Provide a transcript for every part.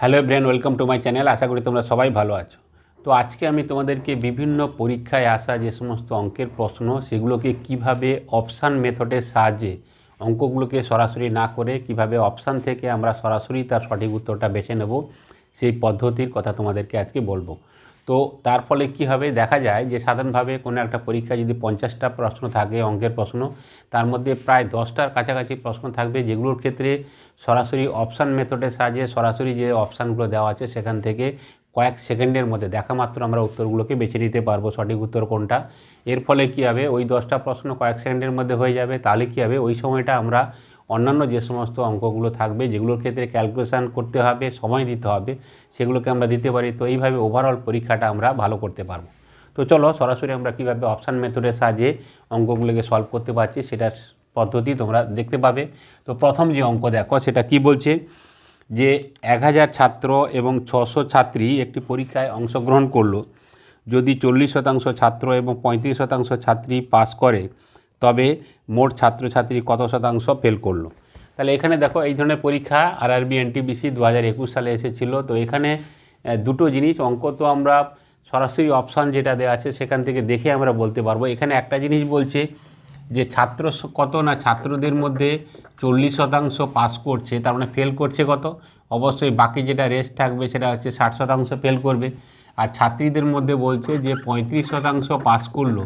Hello friends welcome to my channel. আশা করি তোমরা সবাই ভালো আছো। তো আজকে আমি তোমাদেরকে বিভিন্ন পরীক্ষায় আসা যে সমস্ত অঙ্কের প্রশ্ন, সেগুলোকে কীভাবে অপশান মেথডের সাহায্যে, অঙ্কগুলোকে সরাসরি না করে কীভাবে অপশান থেকে আমরা সরাসরি তার সঠিক উত্তরটা বেছে নেব, সেই পদ্ধতির কথা তোমাদেরকে আজকে বলব। তো তার ফলে কি হবে? দেখা যায় যে সাধারণভাবে কোনো একটা পরীক্ষা যদি পঞ্চাশটা প্রশ্ন থাকে অঙ্কের প্রশ্ন, তার মধ্যে প্রায় দশটার কাছাকাছি প্রশ্ন থাকবে যেগুলোর ক্ষেত্রে সরাসরি অপশান মেথডের সাহায্যে সরাসরি যে অপশানগুলো দেওয়া আছে সেখান থেকে কয়েক সেকেন্ডের মধ্যে দেখা মাত্র আমরা উত্তরগুলোকে বেছে নিতে পারব সঠিক উত্তর কোনটা। এর ফলে কী হবে? ওই দশটা প্রশ্ন কয়েক সেকেন্ডের মধ্যে হয়ে যাবে। তাহলে কী হবে? ওই সময়টা আমরা অন্যান্য যে সমস্ত অঙ্কগুলো থাকবে, যেগুলোর ক্ষেত্রে ক্যালকুলেশান করতে হবে, সময় দিতে হবে, সেগুলোকে আমরা দিতে পারি। তো এইভাবে ওভারঅল পরীক্ষাটা আমরা ভালো করতে পারব। তো চলো সরাসরি আমরা কীভাবে অপশান মেথডের সাহায্যে অঙ্কগুলোকে সলভ করতে পারছি সেটার পদ্ধতি তোমরা দেখতে পাবে। তো প্রথম যে অঙ্ক দেখো, সেটা কি বলছে? যে এক হাজার ছাত্র এবং ছশো ছাত্রী একটি পরীক্ষায় অংশগ্রহণ করল। যদি চল্লিশ শতাংশ ছাত্র এবং পঁয়ত্রিশ শতাংশ ছাত্রী পাস করে তবে মোট ছাত্রছাত্রী কত শতাংশ ফেল করল? তাহলে এখানে দেখো এই ধরনের পরীক্ষা আর আরবি এনটিবিসি দু হাজার একুশ সালে এসেছিল। তো এখানে দুটো জিনিস, অঙ্ক তো আমরা সরাসরি অপশান যেটা দেওয়া আছে সেখান থেকে দেখে আমরা বলতে পারব। এখানে একটা জিনিস বলছে যে ছাত্র কত না ছাত্রদের মধ্যে চল্লিশ শতাংশ পাস করছে, তার মানে ফেল করছে কত? অবশ্যই বাকি যেটা রেস্ট থাকবে সেটা হচ্ছে ষাট শতাংশ ফেল করবে। আর ছাত্রীদের মধ্যে বলছে যে পঁয়ত্রিশ শতাংশ পাস করল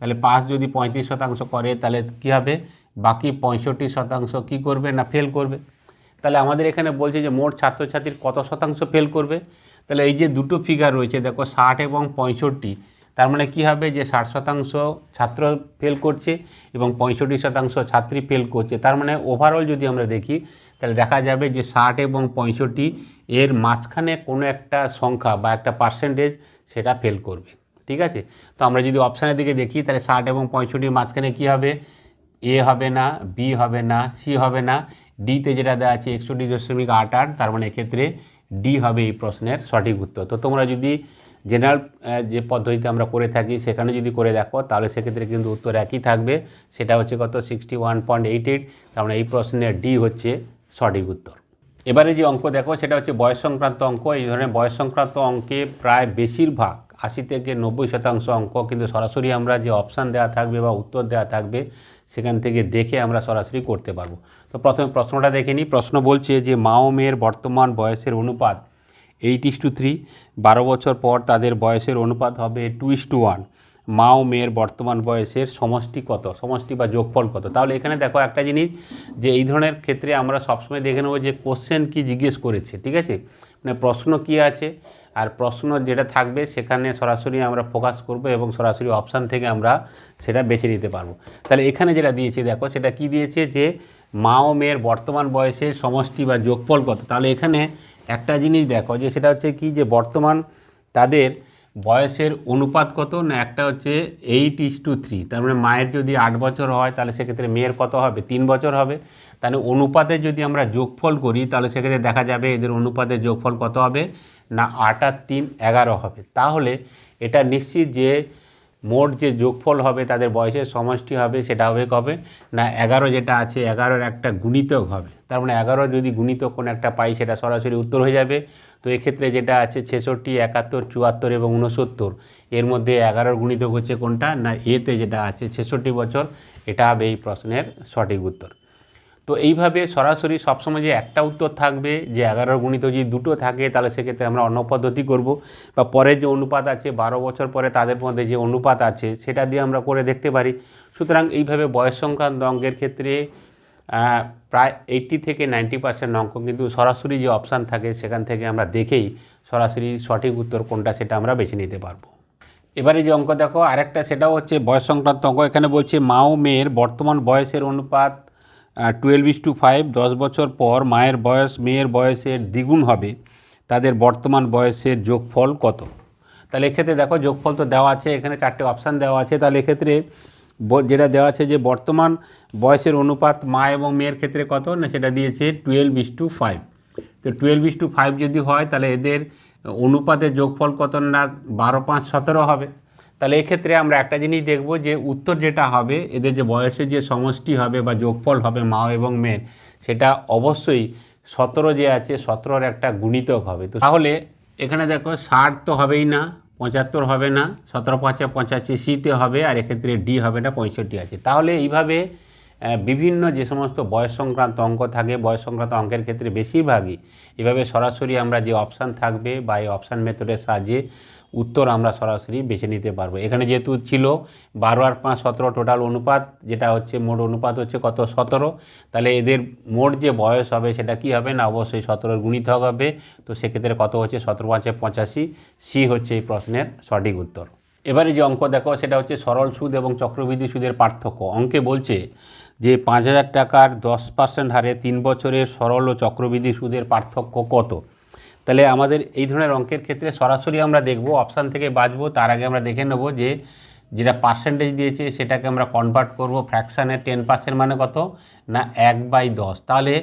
তাহলে পাস যদি পঁয়ত্রিশ শতাংশ করে, তাহলে কী হবে? বাকি পঁয়ষট্টি শতাংশ কী করবে না ফেল করবে? তাহলে আমাদের এখানে বলছে যে মোট ছাত্রছাত্রীর কত শতাংশ ফেল করবে? তাহলে এই যে দুটো ফিগার রয়েছে, দেখো ষাট এবং পঁয়ষট্টি, তার মানে কী হবে? যে ষাট শতাংশ ছাত্র ফেল করছে এবং পঁয়ষট্টি শতাংশ ছাত্রী ফেল করছে। তার মানে ওভারঅল যদি আমরা দেখি, তাহলে দেখা যাবে যে ষাট এবং পঁয়ষট্টি এর মাঝখানে কোনো একটা সংখ্যা বা একটা পার্সেন্টেজ সেটা ফেল করবে। ঠিক আছে? তো আমরা যদি অপশানের দিকে দেখি, তাহলে ষাট এবং পঁয়ষট্টির মাঝখানে কী হবে? এ হবে না বি হবে না সি হবে না ডিতে যেটা দেওয়া আছে একষট্টি দশমিক আট আট, তার মানে এক্ষেত্রে ডি হবে এই প্রশ্নের সঠিক উত্তর। তো তোমরা যদি জেনারেল যে পদ্ধতিতে আমরা করে থাকি সেখানে যদি করে দেখো, তাহলে সেক্ষেত্রে কিন্তু উত্তর একই থাকবে। সেটা হচ্ছে কত? Sixty one point eight eight তার মানে এই প্রশ্নের ডি হচ্ছে সঠিক উত্তর। এবারে যে অঙ্ক দেখো, সেটা হচ্ছে বয়স সংক্রান্ত অঙ্ক। এই ধরনের বয়স সংক্রান্ত অঙ্কে প্রায় বেশিরভাগ আশি থেকে নব্বই শতাংশ অঙ্ক, কিন্তু সরাসরি আমরা যে অপশান দেওয়া থাকবে বা উত্তর দেওয়া থাকবে, সেখান থেকে দেখে আমরা সরাসরি করতে পারব। তো প্রথমে প্রশ্নটা দেখে নিই। প্রশ্ন বলছে যে মা ও মেয়ের বর্তমান বয়সের অনুপাত এইট ইস টু থ্রি বারো বছর পর তাদের বয়সের অনুপাত হবে টু ইস টু ওয়ান মা ও মেয়ের বর্তমান বয়সের সমষ্টি কত? সমষ্টি বা যোগফল কত? তাহলে এখানে দেখো একটা জিনিস, যে এই ধরনের ক্ষেত্রে আমরা সবসময় দেখে নেব যে কোশ্চেন কি জিজ্ঞেস করেছে, ঠিক আছে? মানে প্রশ্ন কি আছে? আর প্রশ্ন যেটা থাকবে সেখানে সরাসরি আমরা ফোকাস করব এবং সরাসরি অপশান থেকে আমরা সেটা বেছে নিতে পারব। তাহলে এখানে যেটা দিয়েছে দেখো, সেটা কি দিয়েছে যে মা ও মেয়ের বর্তমান বয়সের সমষ্টি বা যোগফল কত? তাহলে এখানে একটা জিনিস দেখো যে সেটা হচ্ছে কি যে বর্তমান তাদের বয়সের অনুপাত কত না একটা হচ্ছে এইট ইস টু থ্রি তার মানে মায়ের যদি আট বছর হয় তাহলে সেক্ষেত্রে মেয়ের কত হবে? তিন বছর হবে। তাহলে অনুপাতে যদি আমরা যোগফল করি তাহলে সেক্ষেত্রে দেখা যাবে এদের অনুপাতের যোগফল কত হবে? না আট আর তিন এগারো হবে। তাহলে এটা নিশ্চিত যে মোট যে যোগফল হবে, তাদের বয়সের সমষ্টি হবে, সেটা হবে কবে? না এগারো যেটা আছে, এগারোর একটা গুণিতক হবে। তার মানে এগারো যদি গুণিতক কোনো একটা পাই, সেটা সরাসরি উত্তর হয়ে যাবে। তো এক্ষেত্রে যেটা আছে, ছেষট্টি, একাত্তর, চুয়াত্তর এবং উনসত্তর এর মধ্যে এগারোর গুণিতক হচ্ছে কোনটা? না এতে যেটা আছে, ছেষট্টি বছর, এটা হবে এই প্রশ্নের সঠিক উত্তর। তো এইভাবে সরাসরি সবসময় যে একটা উত্তর থাকবে, যে এগারোর গুণিত যদি দুটো থাকে, তাহলে সেক্ষেত্রে আমরা অন্য পদ্ধতি করব। বা পরের যে অনুপাত আছে, বারো বছর পরে তাদের মধ্যে যে অনুপাত আছে, সেটা দিয়ে আমরা করে দেখতে পারি। সুতরাং এইভাবে বয়স সংক্রান্ত অঙ্কের ক্ষেত্রে প্রায় এইট্টি থেকে নাইনটি পার্সেন্ট অঙ্ক কিন্তু সরাসরি যে অপশান থাকে, সেখান থেকে আমরা দেখেই সরাসরি সঠিক উত্তর কোনটা সেটা আমরা বেছে নিতে পারব। এবারে যে অঙ্ক দেখো, আরেকটা সেটাও হচ্ছে বয়স সংক্রান্ত অঙ্ক। এখানে বলছে মা ও মেয়ের বর্তমান বয়সের অনুপাত টুয়েলভ ইস টু ফাইভ দশ বছর পর মায়ের বয়স, মেয়ের বয়সের দ্বিগুণ হবে, তাদের বর্তমান বয়সের যোগফল কত? তাহলে এক্ষেত্রে দেখো যোগফল তো দেওয়া আছে, এখানে চারটে অপশান দেওয়া আছে, তাহলে এক্ষেত্রে যেটা দেওয়া আছে যে বর্তমান বয়সের অনুপাত মা এবং মেয়ের ক্ষেত্রে কত? না, সেটা দিয়েছে টুয়েলভ ইস টু ফাইভ তো টুয়েলভ ইস টু ফাইভ যদি হয়, তাহলে এদের অনুপাতের যোগফল কত না? বারো পাঁচ সতেরো হবে। তাহলে এক্ষেত্রে আমরা একটা জিনিস দেখব যে উত্তর যেটা হবে, এদের যে বয়সের যে সমষ্টি হবে বা যোগফল হবে মা এবং মেয়ের সেটা অবশ্যই সতেরো যে আছে, সতেরোর একটা গুণিতক হবে। তো তাহলে এখানে দেখো ষাট তো হবেই না, পঁচাত্তর হবে না, সতেরো পাঁচে পঁচাশি সিতে হবে, আর এক্ষেত্রে ডি হবে না, পঁয়ষট্টি আছে। তাহলে এইভাবে বিভিন্ন যে সমস্ত বয়স সংক্রান্ত অঙ্ক থাকে, বয়স সংক্রান্ত অঙ্কের ক্ষেত্রে বেশিরভাগই এভাবে সরাসরি আমরা যে অপশান থাকবে বা এই অপশান মেথডের সাহায্যে উত্তর আমরা সরাসরি বেছে নিতে পারব। এখানে যেহেতু ছিল বারো আর পাঁচ সতেরো টোটাল অনুপাত, যেটা হচ্ছে মোট অনুপাত হচ্ছে কত? সতেরো। তাহলে এদের মোট যে বয়স হবে সেটা কি হবে? না, অবশ্যই সতেরোর গুণিত হবে। তো সেক্ষেত্রে কত হচ্ছে? সতেরো পাঁচে পঁচাশি। সি হচ্ছে এই প্রশ্নের সঠিক উত্তর। এবারে যে অঙ্ক দেখো, সেটা হচ্ছে সরল সুদ এবং চক্রবৃদ্ধি সুদের পার্থক্য। অঙ্কে বলছে যে পাঁচ হাজার টাকার দশ পার্সেন্ট হারে তিন বছরের সরল ও চক্রবৃদ্ধি সুদের পার্থক্য কত? তাহলে আমাদের এই ধরনের অঙ্কের ক্ষেত্রে সরাসরি আমরা দেখব অপশান থেকে বাঁচবো, তার আগে আমরা দেখে নেব যে যেটা পার্সেন্টেজ দিয়েছে সেটাকে আমরা কনভার্ট করব ফ্র্যাকশানে টেন পার্সেন্ট মানে কত? না, এক বাই দশ। তাহলে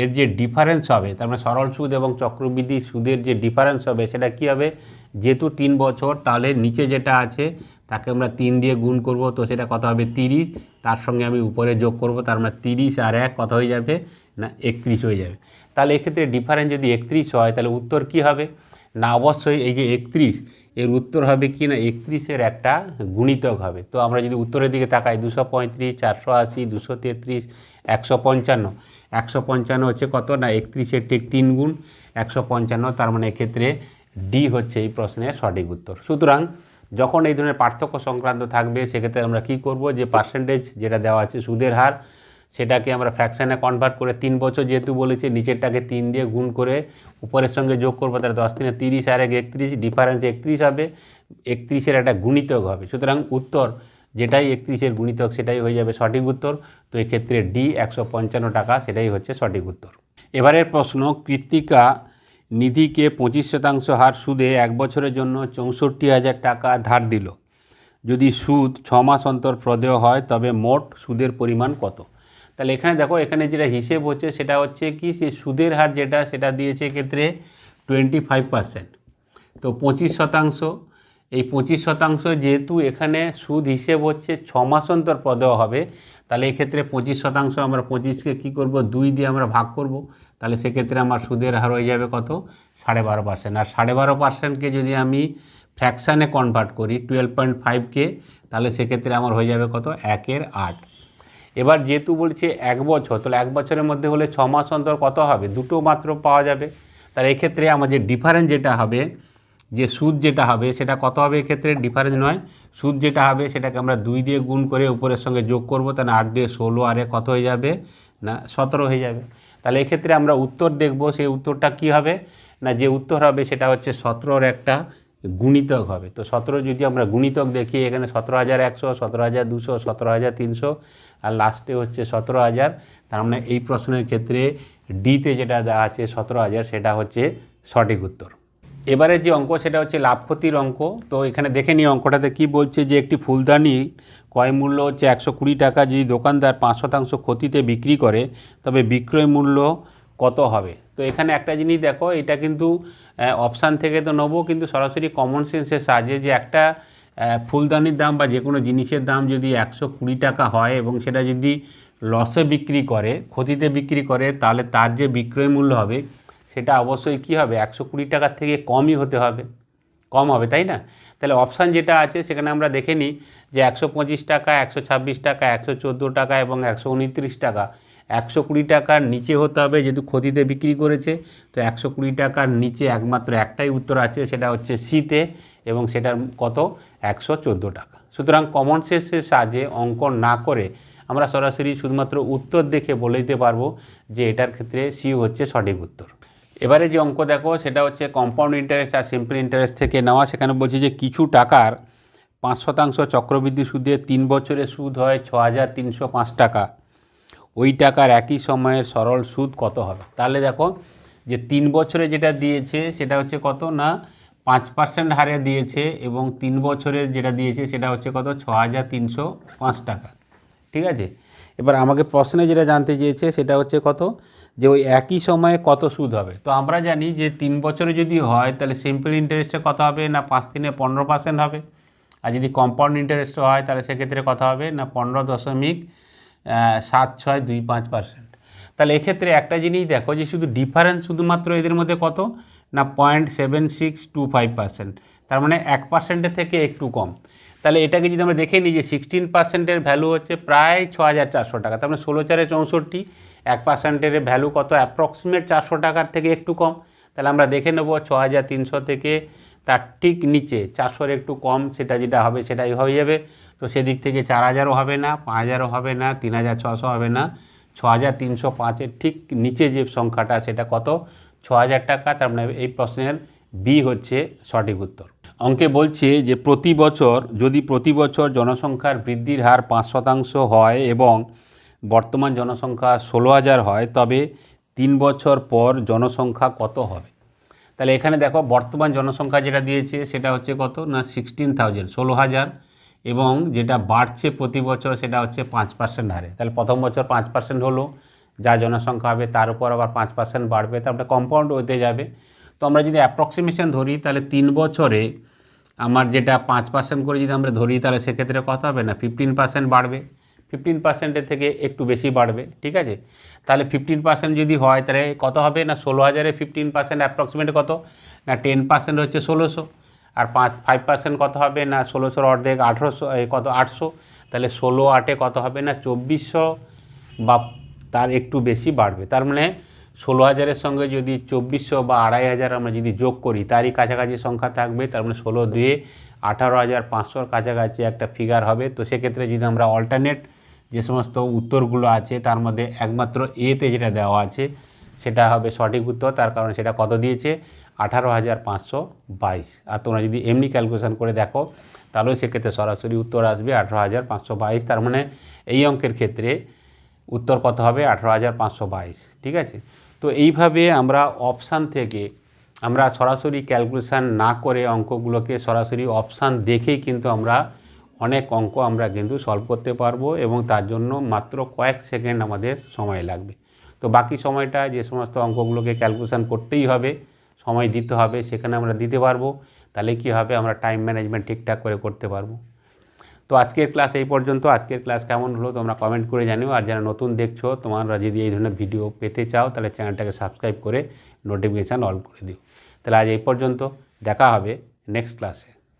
এর যে ডিফারেন্স হবে, তার মানে সরল সুদ এবং চক্রবৃদ্ধি সুদের যে ডিফারেন্স হবে, সেটা কি হবে? যেহেতু তিন বছর, তাহলে নিচে যেটা আছে, তাকে আমরা তিন দিয়ে গুণ করব, তো সেটা কত হবে? তিরিশ। তার সঙ্গে আমি উপরে যোগ করব, তার মানে তিরিশ আর এক কত হয়ে যাবে? না, একত্রিশ হয়ে যাবে। তাহলে এক্ষেত্রে ডিফারেন্স যদি একত্রিশ হয়, তাহলে উত্তর কি হবে? না, অবশ্যই এই যে একত্রিশ, এর উত্তর হবে কি না? একত্রিশের একটা গুণিতক হবে। তো আমরা যদি উত্তরের দিকে তাকাই, দুশো পঁয়ত্রিশ, চারশো আশি, দুশো তেত্রিশ, একশো পঞ্চান্ন। একশো পঞ্চান্ন হচ্ছে কত? না, একত্রিশের ঠিক তিন গুণ। একশো পঞ্চান্ন, তার মানে এক্ষেত্রে ডি হচ্ছে এই প্রশ্নের সঠিক উত্তর। সুতরাং যখন এই ধরনের পার্থক্য সংক্রান্ত থাকবে, সেক্ষেত্রে আমরা কি করব? যে পার্সেন্টেজ যেটা দেওয়া আছে, সুদের হার সেটাকে আমরা ফ্র্যাকশানে কনভার্ট করে তিন বছর যেহেতু বলেছি, নিচেরটাকে তিন দিয়ে গুণ করে উপরের সঙ্গে যোগ করব, তাহলে দশ তিনে তিরিশ আর এক একত্রিশ ডিফারেন্স একত্রিশ হবে, একত্রিশের একটা গুণিতক হবে। সুতরাং উত্তর যেটাই একত্রিশের গুণিতক, সেটাই হয়ে যাবে সঠিক উত্তর। তো এক্ষেত্রে ডি একশো পঞ্চান্ন টাকা, সেটাই হচ্ছে সঠিক উত্তর। এবারের প্রশ্ন, কৃত্তিকা নিধিকে পঁচিশ শতাংশ হার সুদে এক বছরের জন্য চৌষট্টি হাজার টাকা ধার দিল। যদি সুদ ছ মাস অন্তর প্রদেয় হয়, তবে মোট সুদের পরিমাণ কত? তাহলে এখানে দেখো, এখানে যেটা হিসেব হচ্ছে সেটা হচ্ছে কি, সে সুদের হার যেটা, সেটা দিয়েছে এক্ষেত্রে টোয়েন্টি ফাইভ পার্সেন্ট তো পঁচিশ শতাংশ, এই পঁচিশ শতাংশ যেহেতু এখানে সুদ হিসেব হচ্ছে ছ মাস অন্তর প্রদেয় হবে, তাহলে এক্ষেত্রে পঁচিশ শতাংশ আমরা পঁচিশকে কী করব? দুই দিয়ে আমরা ভাগ করব, তাহলে সেক্ষেত্রে আমার সুদের হার হয়ে যাবে কত? সাড়ে বারো পার্সেন্ট আর সাড়ে বারো পার্সেন্টকে যদি আমি ফ্র্যাকশানে কনভার্ট করি টুয়েলভ পয়েন্ট ফাইভকে তাহলে সেক্ষেত্রে আমার হয়ে যাবে কত? একের আট। এবার যেহেতু বলছে এক বছর, তাহলে এক বছরের মধ্যে হলে ছ মাস অন্তর কত হবে? দুটো মাত্র পাওয়া যাবে। তাহলে এক্ষেত্রে আমাদের ডিফারেন্স যেটা হবে, যে সুদ যেটা হবে, সেটা কত হবে এক্ষেত্রে? ডিফারেন্স নয়। সুদ যেটা হবে, সেটাকে আমরা দুই দিয়ে গুণ করে উপরের সঙ্গে যোগ করব, তাহলে আট দিয়ে ষোলো, আরে কত হয়ে যাবে? না, সতেরো হয়ে যাবে। তাহলে এক্ষেত্রে আমরা উত্তর দেখব, সেই উত্তরটা কি হবে? না, যে উত্তর হবে, সেটা হচ্ছে সতেরোর একটা গুণিতক হবে। তো সতেরো যদি আমরা গুণিতক দেখি, এখানে সতেরো হাজার একশো, সতেরো হাজার দুশো, সতেরো হাজার তিনশো, আর লাস্টে হচ্ছে সতেরো হাজার। তার মানে এই প্রশ্নের ক্ষেত্রে ডিতে যেটা দেওয়া আছে সতেরো হাজার, সেটা হচ্ছে সঠিক উত্তর। এবারে যে অঙ্ক, সেটা হচ্ছে লাভ ক্ষতির অঙ্ক। তো এখানে দেখে নিই, অঙ্কটাতে কি বলছে যে একটি ফুলদানি ক্রয় মূল্য হচ্ছে একশো কুড়ি টাকা। যদি দোকানদার পাঁচ শতাংশ ক্ষতিতে বিক্রি করে, তবে বিক্রয় মূল্য কত হবে? তো এখানে একটা জিনিস দেখো, এটা কিন্তু অপশান থেকে তো নেব, কিন্তু সরাসরি কমন সেন্সের সাহায্যে যে একটা ফুলদানির দাম বা যে কোনো জিনিসের দাম যদি একশো কুড়ি টাকা হয় এবং সেটা যদি লসে বিক্রি করে, ক্ষতিতে বিক্রি করে, তাহলে তার যে বিক্রয় মূল্য হবে, সেটা অবশ্যই কী হবে? একশো কুড়ি টাকার থেকে কমই হতে হবে। কম হবে, তাই না? তাহলে অপশান যেটা আছে, সেখানে আমরা দেখে নিই যে একশো পঁচিশ টাকা, একশো ছাব্বিশ টাকা, একশো চোদ্দ টাকা এবং একশো উনত্রিশ টাকা। একশো কুড়ি টাকার নিচে হতে হবে, যেহেতু ক্ষতিতে বিক্রি করেছে, তো একশো কুড়ি টাকার নিচে একমাত্র একটাই উত্তর আছে, সেটা হচ্ছে সিতে, এবং সেটার কত? একশো চোদ্দ টাকা। সুতরাং কমন সেন্সের সাহায্যে অঙ্ক না করে আমরা সরাসরি শুধুমাত্র উত্তর দেখে বলে দিতে পারব যে এটার ক্ষেত্রে সি হচ্ছে সঠিক উত্তর। এবারে যে অঙ্ক দেখো, সেটা হচ্ছে কম্পাউন্ড ইন্টারেস্ট আর সিম্পল ইন্টারেস্ট থেকে নেওয়া। সেখানে বলছে যে কিছু টাকার পাঁচ শতাংশ চক্রবৃদ্ধি সুদে তিন বছরের সুদ হয় ছ হাজার তিনশো পাঁচ টাকা। ওই টাকার একই সময়ের সরল সুদ কত হবে? তাহলে দেখো যে তিন বছরে যেটা দিয়েছে সেটা হচ্ছে কত না? পাঁচ পার্সেন্ট হারে দিয়েছে এবং তিন বছরে যেটা দিয়েছে সেটা হচ্ছে কত? ছ হাজার তিনশো পাঁচ টাকা। ঠিক আছে? এবার আমাকে প্রশ্নে যেটা জানতে চেয়েছে সেটা হচ্ছে কত? যে ওই একই সময়ে কত সুদ হবে? তো আমরা জানি যে তিন বছরে যদি হয় তাহলে সিম্পল ইন্টারেস্টে কত হবে না পাঁচ তিনে পনেরো পার্সেন্ট হবে? আর যদি কম্পাউন্ড ইন্টারেস্ট হয় তাহলে সেক্ষেত্রে কত হবে? না পনেরো দশমিক সাত, ছয়, দুই, পাঁচ পার্সেন্ট তাহলে এক্ষেত্রে একটা জিনিস দেখো যে শুধু ডিফারেন্স শুধুমাত্র এদের মধ্যে কত? না point seven six two five percent তার মানে এক পার্সেন্টের থেকে একটু কম। তাহলে এটাকে যদি আমরা দেখে নিই যে সিক্সটিন পার্সেন্টের ভ্যালু হচ্ছে প্রায় ছ হাজার চারশো টাকা। তার মানে ষোলো চারে চৌষট্টি, এক পার্সেন্টের ভ্যালু কত? অ্যাপ্রক্সিমেট চারশো টাকার থেকে একটু কম। তাহলে আমরা দেখে নেব ছ হাজার তিনশো থেকে তার ঠিক নিচে চারশোর একটু কম সেটা যেটা হবে সেটাই হয়ে যাবে। তো সেদিক থেকে চার হাজারও হবে না, পাঁচ হাজারও হবে না, তিন হাজার ছশো হবে না। ছ হাজার তিনশো পাঁচের ঠিক নিচে যে সংখ্যাটা সেটা কত? ছ হাজার টাকা, তার মানে এই প্রশ্নের বি হচ্ছে সঠিক উত্তর। অঙ্কে বলছে যে প্রতি বছর যদি প্রতি বছর জনসংখ্যার বৃদ্ধির হার পাঁচ শতাংশ হয় এবং বর্তমান জনসংখ্যা ষোলো হাজার হয়, তবে তিন বছর পর জনসংখ্যা কত হবে? তাহলে এখানে দেখো বর্তমান জনসংখ্যা যেটা দিয়েছে সেটা হচ্ছে কত? না সিক্সটিন থাউজেন্ড ষোলো হাজার এবং যেটা বাড়ছে প্রতি বছর সেটা হচ্ছে পাঁচ পার্সেন্ট হারে। তাহলে প্রথম বছর পাঁচ পার্সেন্ট হলো, যা জনসংখ্যা হবে তার উপর আবার পাঁচ পার্সেন্ট বাড়বে তারপরে কম্পাউন্ড হতে যাবে। তো আমরা যদি অ্যাপ্রক্সিমেশন ধরি, তাহলে তিন বছরে আমার যেটা পাঁচ পার্সেন্ট করে যদি আমরা ধরি, তাহলে সেক্ষেত্রে কত হবে? না ফিফটিন পার্সেন্ট বাড়বে। ফিফটিন পার্সেন্টের থেকে একটু বেশি বাড়বে, ঠিক আছে? তাহলে ফিফটিন পার্সেন্ট যদি হয়, তাহলে কত হবে? না, ষোলো হাজারে ফিফটিন পার্সেন্ট অ্যাপ্রক্সিমেট কত? না টেন পার্সেন্ট হচ্ছে ষোলোশো। আর পাঁচ ফাইভ পার্সেন্ট কত হবে? না, ষোলোশোর অর্ধেক আঠেরোশো কত, আটশো। তাহলে ষোলো আটে কত হবে? না, চব্বিশশো বা তার একটু বেশি বাড়বে। তার মানে ষোলো হাজারের সঙ্গে যদি চব্বিশশো বা আড়াই হাজার আমরা যদি যোগ করি, তারই কাছাকাছি সংখ্যা থাকবে। তার মানে ষোলো দুয়ে আঠারো হাজার পাঁচশোর কাছাকাছি একটা ফিগার হবে। তো সেক্ষেত্রে যদি আমরা অল্টারনেট যে সমস্ত উত্তরগুলো আছে, তার মধ্যে একমাত্র এতে যেটা দেওয়া আছে, সেটা হবে সঠিক উত্তর। তার কারণ সেটা কত দিয়েছে? আঠারো হাজার পাঁচশো বাইশ। আর তোমরা যদি এমনি ক্যালকুলেশন করে দেখো, তাহলেও সেক্ষেত্রে সরাসরি উত্তর আসবে আঠারো হাজার পাঁচশো বাইশ। তার মানে এই অঙ্কের ক্ষেত্রে উত্তর কত হবে? আঠারো হাজার পাঁচশো বাইশ। ঠিক আছে? তো এইভাবে আমরা অপশান থেকে আমরা সরাসরি ক্যালকুলেশান না করে অঙ্কগুলোকে সরাসরি অপশান দেখেই কিন্তু আমরা অনেক অঙ্ক আমরা কিন্তু সলভ করতে পারব এবং তার জন্য মাত্র কয়েক সেকেন্ড আমাদের সময় লাগবে। তো বাকি সময়টা যে সমস্ত অঙ্কগুলোকে ক্যালকুলেশান করতেই হবে, সময় দিতে হবে, সেখানে আমরা দিতে পারব। তাহলে কী হবে? আমরা টাইম ম্যানেজমেন্ট ঠিকঠাক করে করতে পারব। তো আজকের ক্লাস এই পর্যন্ত। আজকের ক্লাস কেমন হলো তোমরা কমেন্ট করে জানিও। আর যারা নতুন দেখছ, তোমরা যদি এই ধরনের ভিডিও পেতে চাও, তাহলে চ্যানেলটাকে সাবস্ক্রাইব করে নোটিফিকেশান অল করে দিও। তাহলে আজ এই পর্যন্ত। দেখা হবে নেক্সট ক্লাসে